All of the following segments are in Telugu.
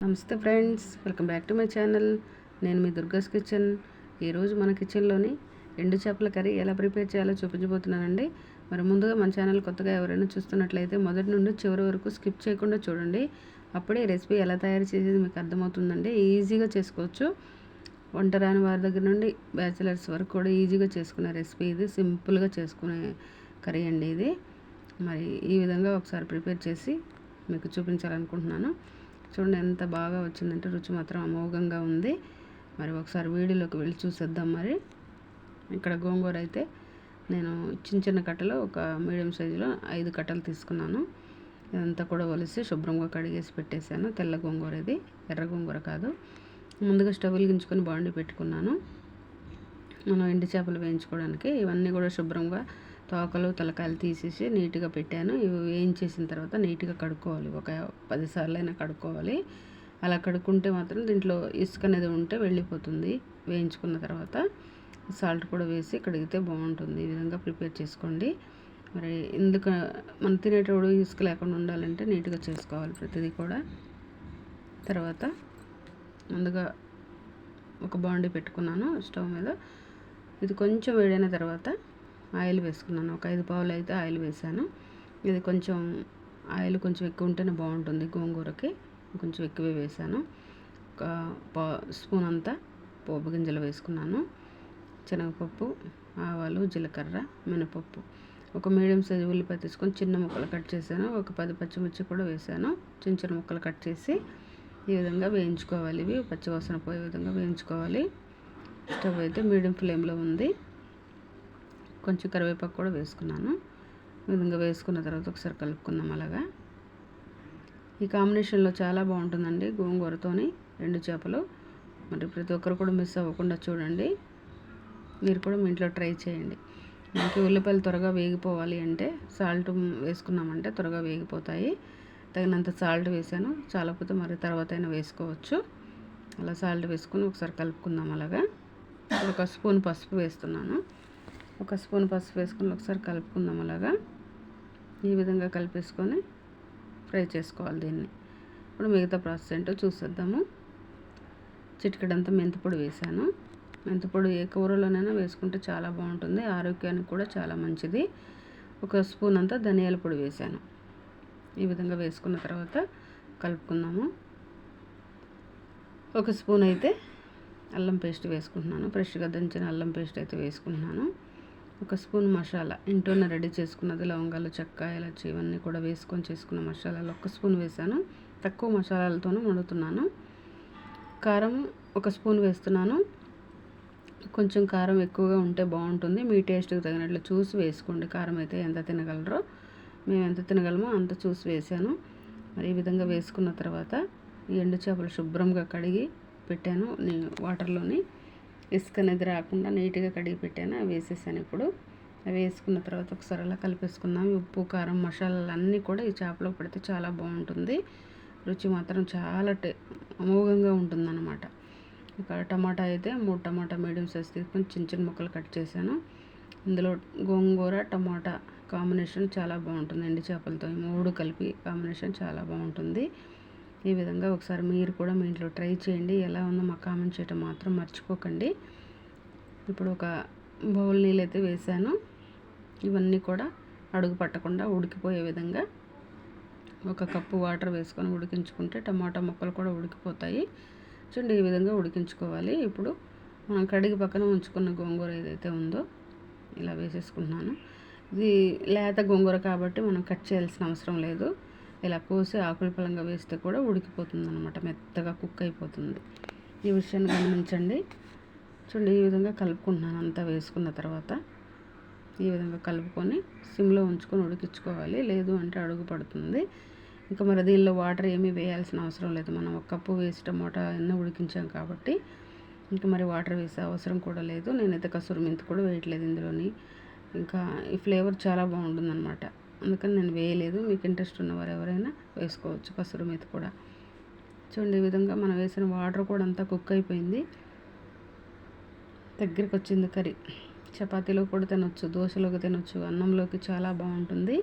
నమస్తే friends welcome back to my channel. నేను మీ దుర్గాస్ కిచెన్. ఈరోజు మన కిచెన్లోని ఎండు చేపల కర్రీ ఎలా ప్రిపేర్ చేయాలో చూపించబోతున్నానండి. మరి ముందుగా మన ఛానల్ కొత్తగా ఎవరైనా చూస్తున్నట్లయితే మొదటి నుండి చివరి వరకు స్కిప్ చేయకుండా చూడండి. అప్పుడే రెసిపీ ఎలా తయారు చేసేది మీకు అర్థమవుతుందండి. ఈజీగా చేసుకోవచ్చు. వంట రాని వారి దగ్గర నుండి బ్యాచిలర్స్ వరకు కూడా ఈజీగా చేసుకునే రెసిపీ ఇది. సింపుల్గా చేసుకునే కర్రీ అండి ఇది. మరి ఈ విధంగా ఒకసారి ప్రిపేర్ చేసి మీకు చూపించాలనుకుంటున్నాను. చూడండి ఎంత బాగా వచ్చిందంటే రుచి మాత్రం అమోఘంగా ఉంది. మరి ఒకసారి వీడియోలోకి వెళ్ళి చూసేద్దాం మరి. ఇక్కడ గోంగూర అయితే నేను చిన్న చిన్న కట్టలు ఒక మీడియం సైజులో ఐదు కట్టలు తీసుకున్నాను. ఇదంతా కూడా వలిసి శుభ్రంగా కడిగేసి పెట్టేశాను. తెల్ల గోంగూర ఇది ఎర్ర గోంగూర కాదు. ముందుగా స్టవ్ వెలిగించుకొని బాండి పెట్టుకున్నాను. మనం ఎండి చేపలు వేయించుకోవడానికి ఇవన్నీ కూడా శుభ్రంగా తోకలు తలకాయలు తీసేసి నీట్గా పెట్టాను. ఇవి వేయించేసిన తర్వాత నీట్గా కడుక్కోవాలి. ఒక పదిసార్లు అయినా కడుక్కోవాలి. అలా కడుక్కుంటే మాత్రం దీంట్లో ఇసుక అనేది ఉంటే వెళ్ళిపోతుంది. వేయించుకున్న తర్వాత సాల్ట్ కూడా వేసి కడిగితే బాగుంటుంది. ఈ విధంగా ప్రిపేర్ చేసుకోండి. మరి ఎందుకు మనం తినేటప్పుడు ఇసుక లేకుండా ఉండాలంటే నీట్గా చేసుకోవాలి ప్రతిదీ కూడా. తర్వాత ముందుగా ఒక బాండీ పెట్టుకున్నాను స్టవ్ మీద. ఇది కొంచెం వేడైన తర్వాత ఆయిల్ వేసుకున్నాను. ఒక ఐదు పావులు అయితే ఆయిల్ వేసాను. ఇది కొంచెం ఆయిల్ కొంచెం ఎక్కువ ఉంటేనే బాగుంటుంది గోంగూరకి. కొంచెం ఎక్కువే వేసాను. ఒక పా స్పూన్ అంతా పోపు గింజలు వేసుకున్నాను. శనగపప్పు ఆవాలు జీలకర్ర మినపప్పు. ఒక మీడియం సైజు ఉల్లిపాయ తీసుకొని చిన్న ముక్కలు కట్ చేశాను. ఒక పది పచ్చిమిర్చి కూడా వేసాను. చిన్న చిన్న ముక్కలు కట్ చేసి ఈ విధంగా వేయించుకోవాలి. ఇవి పచ్చివాసన పోయే విధంగా వేయించుకోవాలి. స్టవ్ అయితే మీడియం ఫ్లేమ్లో ఉంది. కొంచెం కరివేపాకు కూడా వేసుకున్నాను. ఈ విధంగా వేసుకున్న తర్వాత ఒకసారి కలుపుకుందాం అలాగా. ఈ కాంబినేషన్లో చాలా బాగుంటుందండి గోంగూరతోని రెండు చేపలు. మరి ప్రతి ఒక్కరు కూడా మిస్ అవ్వకుండా చూడండి. మీరు కూడా మీ ఇంట్లో ట్రై చేయండి. మనకి ఉల్లిపాయలు త్వరగా వేగిపోవాలి అంటే సాల్ట్ వేసుకున్నామంటే త్వరగా వేగిపోతాయి. తగినంత సాల్ట్ వేసాను. చాలకపోతే మరి తర్వాత అయినా వేసుకోవచ్చు. అలా సాల్ట్ వేసుకుని ఒకసారి కలుపుకుందాం అలాగా. ఒక స్పూన్ పసుపు వేస్తున్నాను. ఒక స్పూన్ పసుపు వేసుకొని ఒకసారి కలుపుకుందాం అలాగా. ఈ విధంగా కలిపేసుకొని ఫ్రై చేసుకోవాలి దీన్ని. ఇప్పుడు మిగతా ప్రాసెస్ ఏంటో చూసేద్దాము. చిటికడంతా మెంతిపొడి వేసాను. మెంతిపొడి ఏ కూరలోనైనా వేసుకుంటే చాలా బాగుంటుంది. ఆరోగ్యానికి కూడా చాలా మంచిది. ఒక స్పూన్ అంతా ధనియాల పొడి వేసాను. ఈ విధంగా వేసుకున్న తర్వాత కలుపుకుందాము. ఒక స్పూన్ అయితే అల్లం పేస్ట్ వేసుకుంటున్నాను. ఫ్రెష్గా దంచిన అల్లం పేస్ట్ అయితే వేసుకుంటున్నాను. ఒక స్పూన్ మసాలా ఇంట్లోనే రెడీ చేసుకున్నది లవంగాలు చెక్క ఇలాచి ఇవన్నీ కూడా వేసుకొని చేసుకున్న మసాలాలు ఒక స్పూన్ వేసాను. తక్కువ మసాలాలతోనే వండుతున్నాను. కారం ఒక స్పూన్ వేస్తున్నాను. కొంచెం కారం ఎక్కువగా ఉంటే బాగుంటుంది. మీ టేస్ట్కి తగినట్లు చూసి వేసుకోండి. కారం అయితే ఎంత తినగలరో మేము ఎంత తినగలమో అంత చూసి వేసాను. మరి ఈ విధంగా వేసుకున్న తర్వాత ఈ ఎండు చేపలు శుభ్రంగా కడిగి పెట్టాను నేను వాటర్లోని. ఇసుక అనేది రాకుండా నీట్గా కడిగి పెట్టాను. అవి వేసేసాను ఇప్పుడు. అవి వేసుకున్న తర్వాత ఒకసారి అలా కలిపేసుకుందాం. ఉప్పు కారం మసాలాలు అన్నీ కూడా ఈ చేపలో పెడితే చాలా బాగుంటుంది. రుచి మాత్రం చాలా టే అమోఘంగా ఉంటుందన్నమాట. ఇక్కడ టమాటా అయితే మూడు టమాటా మీడియం సైజ్ తీసుకొని చిన్న చిన్న ముక్కలు కట్ చేశాను. ఇందులో గోంగూర టమాటా కాంబినేషన్ చాలా బాగుంటుంది. ఎండి చేపలతో మూడు కలిపి కాంబినేషన్ చాలా బాగుంటుంది. ఈ విధంగా ఒకసారి మీరు కూడా మీ ఇంట్లో ట్రై చేయండి. ఎలా ఉందో మాకు కామెంట్ చేయటం మాత్రం మర్చిపోకండి. ఇప్పుడు ఒక బౌల్ నీళ్ళు అయితే వేసాను ఇవన్నీ కూడా అడుగు పట్టకుండా ఉడికిపోయే విధంగా ఒక కప్పు వాటర్ వేసుకొని ఉడికించుకుంటే టమాటా ముక్కలు కూడా ఉడికిపోతాయి. చూడండి ఈ విధంగా ఉడికించుకోవాలి. ఇప్పుడు మనం కడిగి పక్కన ఉంచుకున్న గోంగూర ఏదైతే ఉందో ఇలా వేసేసుకుంటున్నాను. ఇది లేత గోంగూర కాబట్టి మనం కట్ చేయాల్సిన అవసరం లేదు. ఇలా కోసి ఆకుల పలంగా వేస్తే కూడా ఉడికిపోతుంది అనమాట మెత్తగా కుక్ అయిపోతుంది. ఈ విషయాన్ని గమనించండి. చూడండి ఈ విధంగా కలుపుకుంటున్నాను అంతా వేసుకున్న తర్వాత. ఈ విధంగా కలుపుకొని సిమ్లో ఉంచుకొని ఉడికించుకోవాలి. లేదు అంటే అడుగు పడుతుంది. ఇంకా మరి దీనిలో వాటర్ ఏమీ వేయాల్సిన అవసరం లేదు. మనం ఒక కప్పు వేసి టమోటా ఎన్నో ఉడికించాం కాబట్టి ఇంకా మరి వాటర్ వేసే అవసరం కూడా లేదు. నేనైతే కసూరి మెంతి కూడా వేయట్లేదు ఇందులోని. ఇంకా ఈ ఫ్లేవర్ చాలా బాగుంటుంది అనమాట అందుకని నేను వేయలేదు. మీకు ఇంట్రెస్ట్ ఉన్నవారు ఎవరైనా వేసుకోవచ్చు. కసూరి మీద కూడా. చూడండి ఈ విధంగా మనం వేసిన వాటర్ కూడా అంతా కుక్ అయిపోయింది. దగ్గరికి వచ్చింది కర్రీ. చపాతీలో కూడా తినొచ్చు దోశలోకి తినొచ్చు అన్నంలోకి చాలా బాగుంటుంది.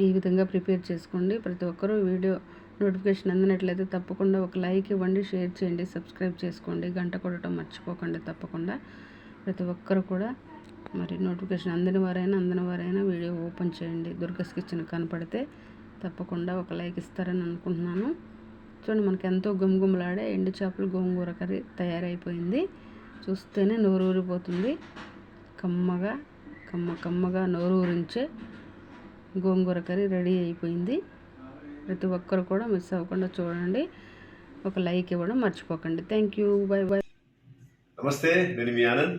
ఈ విధంగా ప్రిపేర్ చేసుకోండి. ప్రతి ఒక్కరూ వీడియో నోటిఫికేషన్ అందినట్లయితే తప్పకుండా ఒక లైక్ ఇవ్వండి షేర్ చేయండి సబ్స్క్రైబ్ చేసుకోండి. గంట కొట్టడం మర్చిపోకండి తప్పకుండా. ప్రతి ఒక్కరు కూడా మరి నోటిఫికేషన్ అందిన వారైనా అందిన వారైనా వీడియో ఓపెన్ చేయండి. దుర్గస్ కిచెన్ కనపడితే తప్పకుండా ఒక లైక్ ఇస్తారని అనుకుంటున్నాను. చూడండి మనకి ఎంతో గుమగుమలాడే ఎండు చేపలు గోంగూర కర్రీ తయారైపోయింది. చూస్తేనే నోరు ఊరిపోతుంది కమ్మగా కమ్మ కమ్మగా నోరు ఊరించే గోంగూర కర్రీ రెడీ అయిపోయింది. ప్రతి ఒక్కరు కూడా మిస్ అవ్వకుండా చూడండి. ఒక లైక్ ఇవ్వడం మర్చిపోకండి. Thank you. Bye bye. Namaste నేను మీ ఆనంద్.